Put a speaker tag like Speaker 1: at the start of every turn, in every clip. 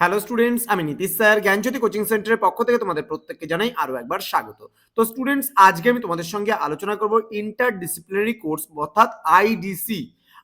Speaker 1: Hello students আমি Nitish sir, জ্ঞানজ্যোতি coaching সেন্টারের পক্ষ থেকে তোমাদের প্রত্যেককে জানাই আরও একবার স্বাগত। তো স্টুডেন্টস আজকে আমি তোমাদের সঙ্গে আলোচনা করব ইন্টার ডিসিপ্লিনারি কোর্স অর্থাৎ আইডিসি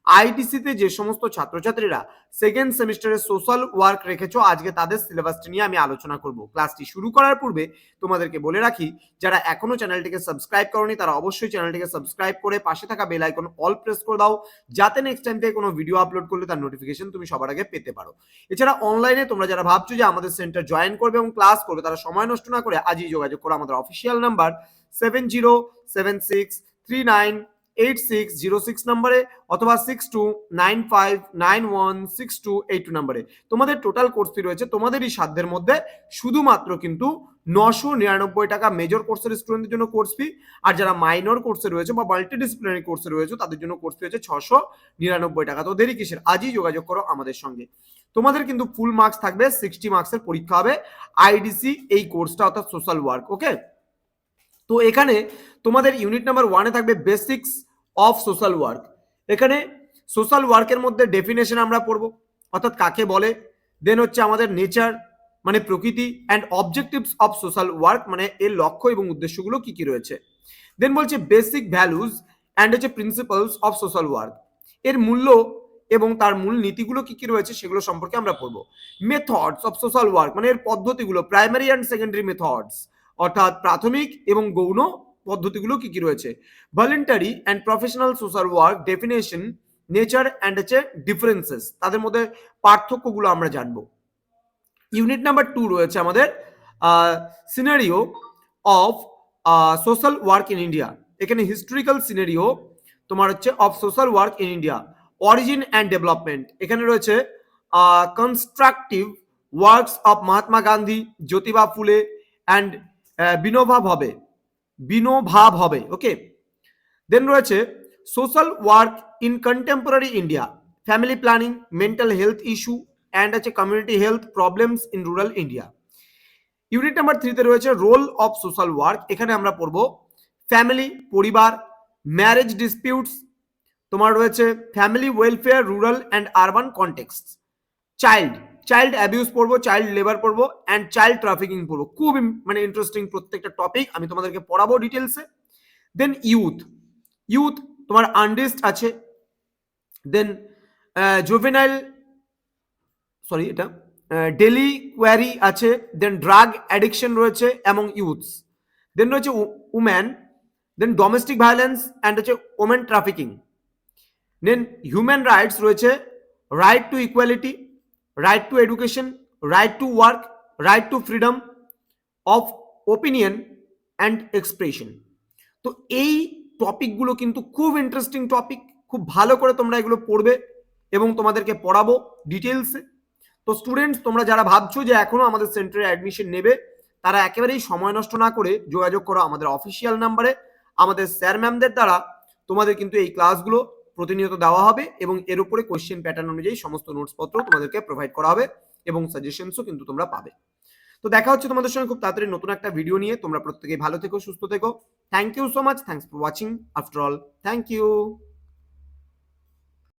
Speaker 1: আইডিসিতে যে সমস্ত ছাত্রছাত্রীরা সেকেন্ড সেমিস্টারের সোশ্যাল ওয়ার্ক রেখেছো, আজকে তাদের সিলেবাসটি নিয়ে আমি আলোচনা করব। ক্লাসটি শুরু করার পূর্বে তোমাদেরকে বলে রাখি, যারা এখনও চ্যানেলটিকে সাবস্ক্রাইব করনি, তারা অবশ্যই চ্যানেলটিকে সাবস্ক্রাইব করে পাশে থাকা বেল আইকন অল প্রেস করে দাও, যাতে নেক্সট টাইম থেকে কোনো ভিডিও আপলোড করলে তার নোটিফিকেশন তুমি সবার আগে পেতে পারো। এছাড়া অনলাইনে তোমরা যারা ভাবছ যে আমাদের সেন্টার জয়েন করবে এবং ক্লাস করবে, তারা সময় নষ্ট না করে আজই যোগাযোগ করো। আমাদের official number seven zero seven six three nine eight six zero six নম্বরে অথবা six two nine five nine one six two eight two নম্বরে। তোমাদের টোটাল কোর্স ফি রয়েছে, তোমাদেরই সাধ্যের মধ্যে শুধুমাত্র কিন্তু নশো নিরানব্বই টাকা মেজর কোর্সের স্টুডেন্টদের জন্য কোর্স ফি আর যারা মাইনর কোর্সে রয়েছে বা মাল্টি ডিসিপ্লিনারি কোর্সে রয়েছে, তাদের জন্য কোর্স ফি হচ্ছে ছশো নিরানব্বই টাকা। তো দেরি কিসের? আজই যোগাযোগ করো আমাদের সঙ্গে। তোমাদের কিন্তু ফুল মার্কস থাকবে সিক্সটি মার্কসের পরীক্ষা হবে আইডিসি এই কোর্সটা অর্থাৎ সোশ্যাল ওয়ার্ক ওকে তো এখানে তোমাদের ইউনিট নাম্বার ওয়ানে থাকবে বেসিক্স অফ সোশ্যাল ওয়ার্ক এখানে সোশ্যাল ওয়ার্কের মধ্যে ডেফিনেশন আমরা পড়ব, অর্থাৎ কাকে বলে? দেন হচ্ছে আমাদের নেচার মানে প্রকৃতি and objectives of social work মানে এর লক্ষ্য এবং উদ্দেশ্যগুলো কি কি রয়েছে? দেন বলছে বেসিক ভ্যালুজ অ্যান্ড হচ্ছে প্রিন্সিপালস অফ সোশ্যাল ওয়ার্ক এর মূল্য এবং তার মূল নীতিগুলো কি কি রয়েছে সেগুলো সম্পর্কে আমরা পড়ব। মেথডস অফ সোশ্যাল ওয়ার্ক মানে এর পদ্ধতিগুলো প্রাইমারি অ্যান্ড সেকেন্ডারি মেথডস অর্থাৎ প্রাথমিক এবং গৌণ পদ্ধতিগুলো কি কি রয়েছে? Voluntary and professional social work definition nature and হচ্ছে ডিফারেন্সেস তাদের মধ্যে পার্থক্যগুলো আমরা জানব। ইউনিট নাম্বার টু রয়েছে আমাদের scenario of social work in India এখানে হিস্টোরিক্যাল সিনারিও তোমার হচ্ছে of social work in India origin and development এখানে রয়েছে constructive works of Mahatma Gandhi Jyotiba Phule and বিনোভা হবে। বিনোভাব হবে ওকে দেন রয়েছে social work in contemporary India family planning mental health issue and আছে community health problems in rural India unit number থ্রিতে রয়েছে role of social work এখানে আমরা পড়ব family পরিবার ম্যারেজ ডিসপিউটস তোমার রয়েছে family welfare rural and urban context child child abuse পড়ব চাইল্ড লেবার পড়ব অ্যান্ড চাইল্ড ট্রাফিকিং পড়ব। খুব মানে ইন্টারেস্টিং প্রত্যেকটা টপিক আমি তোমাদেরকে পড়াবো ডিটেলসে দেন ইউথ ইউথ তোমার আনডিস্ট আছে। দেন জুভেনাইল সরি এটা ডেলি কোয়ারি আছে। দেন ড্রাগ অ্যাডিকশন রয়েছে অ্যামং ইউথস দেন রয়েছে woman then domestic violence and হচ্ছে women trafficking then human rights রয়েছে right to equality right to education right to work right to freedom of opinion and expression তো এই টপিকগুলো কিন্তু খুব interesting topic খুব ভালো করে তোমরা এগুলো পড়বে এবং তোমাদেরকে পড়াবো ডিটেলসে তো স্টুডেন্টস তোমরা যারা ভাবছ যে এখনও আমাদের সেন্টারে অ্যাডমিশন নেবে, তারা একেবারেই সময় নষ্ট না করে যোগাযোগ করো আমাদের অফিসিয়াল নাম্বারে আমাদের স্যার ম্যামদের দ্বারা তোমাদের কিন্তু এই ক্লাসগুলো প্রতিনিয়ত দেওয়া হবে এবং এর উপরে কোয়েশ্চেন প্যাটার্ন অনুযায়ী সমস্ত নোটসপত্র তোমাদেরকে প্রোভাইড করা হবে এবং সাজেশনসও কিন্তু তোমরা পাবে। তো দেখা হচ্ছে তোমাদের সঙ্গে খুব তাড়াতাড়ি নতুন একটা ভিডিও নিয়ে। তোমরা প্রত্যেকেই ভালো থেকো, সুস্থ থেকো। Thank you so much thanks for watching after all thank you